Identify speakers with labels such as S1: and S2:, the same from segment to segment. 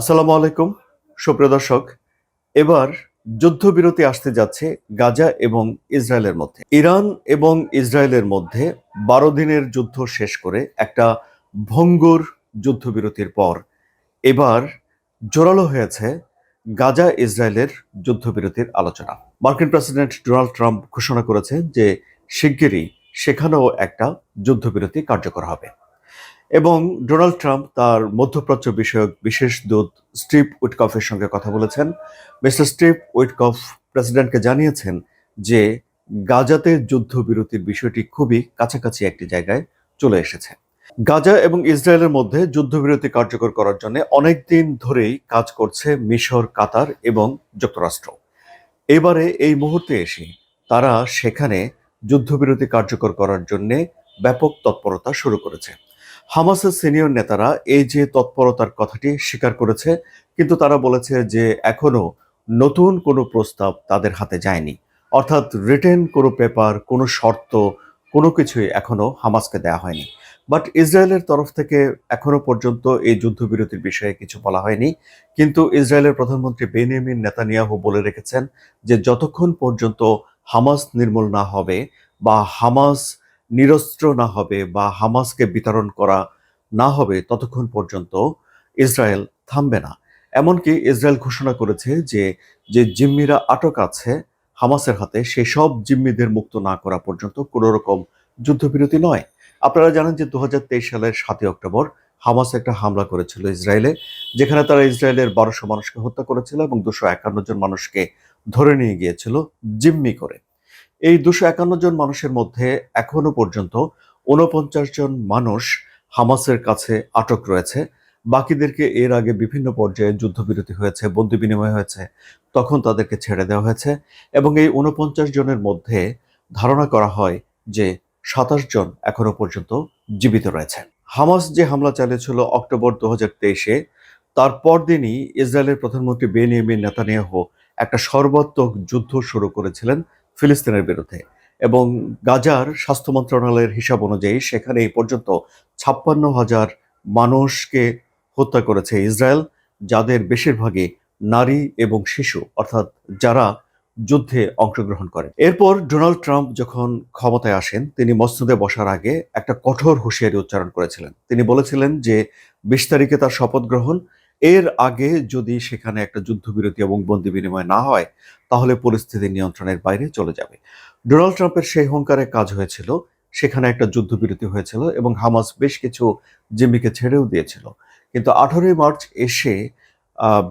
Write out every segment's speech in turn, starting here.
S1: আসসালামু আলাইকুম সুপ্রিয় দর্শক এবার যুদ্ধবিরতি আসতে যাচ্ছে গাজা এবং ইসরায়েলের মধ্যে ইরান এবং ইসরায়েলের মধ্যে বারো দিনের যুদ্ধ শেষ করে একটা ভঙ্গুর যুদ্ধবিরতির পর এবার জোরালো হয়েছে গাজা ইসরায়েলের যুদ্ধবিরতির আলোচনা মার্কিন প্রেসিডেন্ট ডোনাল্ড ট্রাম্প ঘোষণা করেছেন যে শিগগিরই সেখানেও একটা যুদ্ধবিরতি কার্যকর হবে এবং ডোনাল্ড ট্রাম্প তার মধ্যপ্রাচ্য বিষয়ক বিশেষ দূত স্টিভ উইটকফের সঙ্গে কথা বলেছেন মিস্টার স্টিভ উইটকফ প্রেসিডেন্টকে জানিয়েছেন যে গাজাতে যুদ্ধবিরতির বিষয়টি খুবই কাছাকাছি একটি জায়গায় চলে এসেছে গাজা এবং ইসরায়েলের মধ্যে যুদ্ধবিরতি কার্যকর করার জন্য অনেকদিন ধরেই কাজ করছে মিশর কাতার এবং যুক্তরাষ্ট্র এবারে এই মুহূর্তে এসে তারা সেখানে যুদ্ধবিরতি কার্যকর করার জন্যে ব্যাপক তৎপরতা শুরু করেছে হামাসের সিনিয়র নেতারা এই যে তৎপরতার কথাটি স্বীকার করেছে কিন্তু তারা বলেছে যে এখনও নতুন কোনো প্রস্তাব তাদের হাতে যায়নি অর্থাৎ রিটেন কোনো পেপার কোনো শর্ত কোনো কিছুই এখনও হামাসকে দেয়া হয়নি বাট ইসরায়েলের তরফ থেকে এখনও পর্যন্ত এই যুদ্ধবিরতির বিষয়ে কিছু বলা হয়নি কিন্তু ইসরায়েলের প্রধানমন্ত্রী বেনিয়ামিন নেতানিয়াহু বলে রেখেছেন যে যতক্ষণ পর্যন্ত হামাস নির্মূল না হবে বা হামাস নিরস্ত্র না হবে বা হামাসকে বিতরণ করা না হবে ততক্ষণ পর্যন্ত ইসরায়েল থামবে না এমনকি ইসরায়েল ঘোষণা করেছে যে যে জিম্মিরা আটক আছে হামাসের হাতে সেই সব জিম্মিদের মুক্ত না করা পর্যন্ত কোনো রকম যুদ্ধবিরতি নয় আপনারা জানেন যে দু সালের সাতই অক্টোবর হামাস একটা হামলা করেছিল ইসরায়েলে যেখানে তারা ইসরায়েলের বারোশো মানুষকে হত্যা করেছিল এবং দুশো একান্ন জন মানুষকে ধরে নিয়ে গিয়েছিল জিম্মি করে এই দুশো একান্ন জন মানুষের মধ্যে এখনো পর্যন্ত উনপঞ্চাশ জন মানুষ হামাসের কাছে আটক রয়েছে বাকিদেরকে এর আগে বিভিন্ন পর্যায়ে যুদ্ধবিরতি হয়েছে বন্দি বিনিময় হয়েছে তখন তাদেরকে ছেড়ে দেওয়া হয়েছে এবং এই উনপঞ্চাশ জনের মধ্যে ধারণা করা হয় যে সাতাশ জন এখনো পর্যন্ত জীবিত রয়েছে হামাস যে হামলা চালিয়েছিল অক্টোবর দু হাজার তেইশে তারপর দিনই ইসরায়েলের প্রধানমন্ত্রী বেনিয়ামিন নেতানিয়াহ একটা সর্বাত্মক যুদ্ধ শুরু করেছিলেন ফিলিস্তিনের বিরুদ্ধে এবং গাজার স্বাস্থ্য মন্ত্রণালয়ের হিসাব অনুযায়ী সেখানে এই পর্যন্ত ছাপ্পান্ন হাজার মানুষকে হত্যা করেছে ইসরায়েল যাদের বেশিরভাগই নারী এবং শিশু অর্থাৎ যারা যুদ্ধে অংশগ্রহণ করেন এরপর ডোনাল্ড ট্রাম্প যখন ক্ষমতায় আসেন তিনি মসনদে বসার আগে একটা কঠোর হুঁশিয়ারি উচ্চারণ করেছিলেন তিনি বলেছিলেন যে বিশ তারিখে তার শপথ গ্রহণ এর আগে যদি সেখানে একটা যুদ্ধবিরতি এবং বন্দি বিনিময় না হয় তাহলে পরিস্থিতি নিয়ন্ত্রণের বাইরে চলে যাবে ডোনাল্ড ট্রাম্পের সেই হংকারের কাজ হয়েছিল সেখানে একটা যুদ্ধবিরতি হয়েছিল এবং হামাস বেশ কিছু জিম্মিকে ছেড়েও দিয়েছিল কিন্তু আঠারোই মার্চ এসে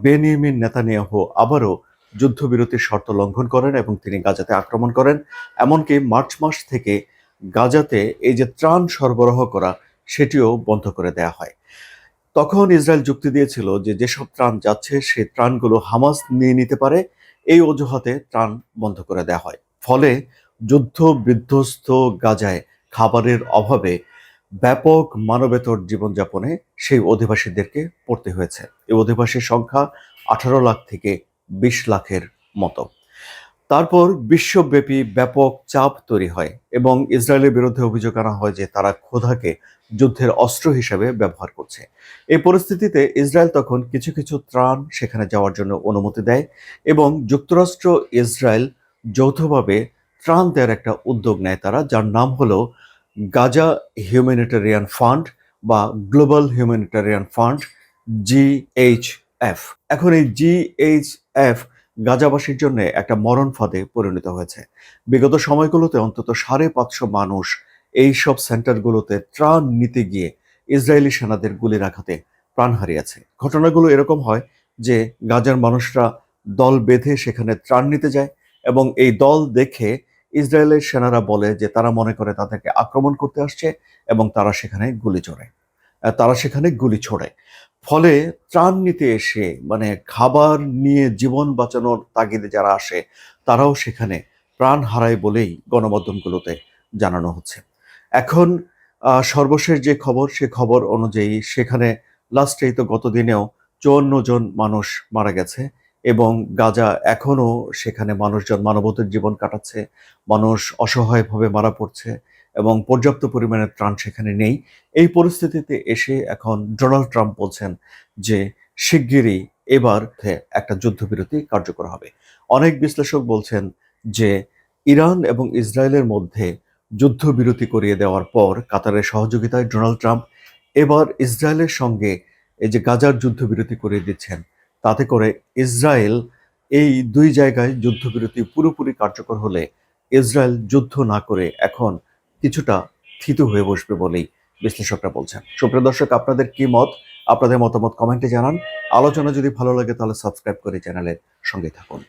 S1: বেনিয়মিন নেতানিয়াহ আবারও যুদ্ধবিরতির শর্ত লঙ্ঘন করেন এবং তিনি গাজাতে আক্রমণ করেন এমনকি মার্চ মাস থেকে গাজাতে এই যে ত্রাণ সরবরাহ করা সেটিও বন্ধ করে দেয়া হয় তখন ইসরায়েল যুক্তি দিয়েছিল যে যেসব ত্রাণ যাচ্ছে সেই ত্রাণগুলো হামাস নিয়ে নিতে পারে এই অজুহাতে ত্রাণ বন্ধ করে দেওয়া হয় ফলে যুদ্ধ বিধ্বস্ত গাজায় খাবারের অভাবে ব্যাপক মানবেতর জীবনযাপনে সেই অধিবাসীদেরকে পড়তে হয়েছে এই অধিবাসীর সংখ্যা আঠারো লাখ থেকে বিশ লাখের মতো তারপর বিশ্বব্যাপী ব্যাপক চাপ তৈরি হয় এবং ইসরায়েলের বিরুদ্ধে অভিযোগ আনা হয় যে তারা ক্ষোধাকে যুদ্ধের অস্ত্র হিসেবে ব্যবহার করছে এই পরিস্থিতিতে ইসরায়েল তখন কিছু কিছু ত্রাণ সেখানে যাওয়ার জন্য অনুমতি দেয় এবং যুক্তরাষ্ট্র ইসরায়েল যৌথভাবে ত্রাণ দেওয়ার একটা উদ্যোগ নেয় তারা যার নাম হল গাজা হিউম্যানিটারিয়ান ফান্ড বা গ্লোবাল হিউম্যানিটারিয়ান ফান্ড জিএইচএফ এখন এই জিএইচএফ এফ গাজাবাসীর জন্য একটা মরণ ফাঁদে পরিণত হয়েছে বিগত সময়গুলোতে অন্তত সাড়ে পাঁচশো মানুষ এই সব সেন্টারগুলোতে ত্রাণ নিতে গিয়ে ইসরায়েলি সেনাদের গুলির আঘাতে প্রাণ হারিয়েছে ঘটনাগুলো এরকম হয় যে গাজার মানুষরা দল বেঁধে সেখানে ত্রাণ নিতে যায় এবং এই দল দেখে ইসরায়েলের সেনারা বলে যে তারা মনে করে তাদেরকে আক্রমণ করতে আসছে এবং তারা সেখানে গুলি চড়ে তারা সেখানে গুলি ছোড়ে ফলে ত্রাণ নিতে এসে মানে খাবার নিয়ে জীবন বাঁচানোর তাগিদে যারা আসে তারাও সেখানে প্রাণ হারায় বলেই গণমাধ্যমগুলোতে জানানো হচ্ছে এখন সর্বশেষ যে খবর সে খবর অনুযায়ী সেখানে লাস্টেই তো গতদিনেও চুয়ান্ন জন মানুষ মারা গেছে এবং গাজা এখনও সেখানে মানুষজন মানবতার জীবন কাটাচ্ছে মানুষ অসহায়ভাবে মারা পড়ছে এবং পর্যাপ্ত পরিমাণে ত্রাণ সেখানে নেই এই পরিস্থিতিতে এসে এখন ডোনাল্ড ট্রাম্প বলছেন যে শিগগিরই এবার একটা যুদ্ধবিরতি কার্যকর হবে অনেক বিশ্লেষক বলছেন যে ইরান এবং ইসরায়েলের মধ্যে যুদ্ধবিরতি করিয়ে দেওয়ার পর কাতারের সহযোগিতায় ডোনাল্ড ট্রাম্প এবার ইসরায়েলের সঙ্গে এই যে গাজার যুদ্ধবিরতি করিয়ে দিচ্ছেন তাতে করে ইসরায়েল এই দুই জায়গায় যুদ্ধবিরতি পুরোপুরি কার্যকর হলে ইসরায়েল যুদ্ধ না করে এখন কিছুটা থিতু হয়ে বসবে বলেই বিশ্লেষকরা বলছেন সুপ্রিয় দর্শক আপনাদের কি মত আপনাদের মতামত কমেন্টে জানান আলোচনা যদি ভালো লাগে তাহলে সাবস্ক্রাইব করে চ্যানেলের সঙ্গে থাকুন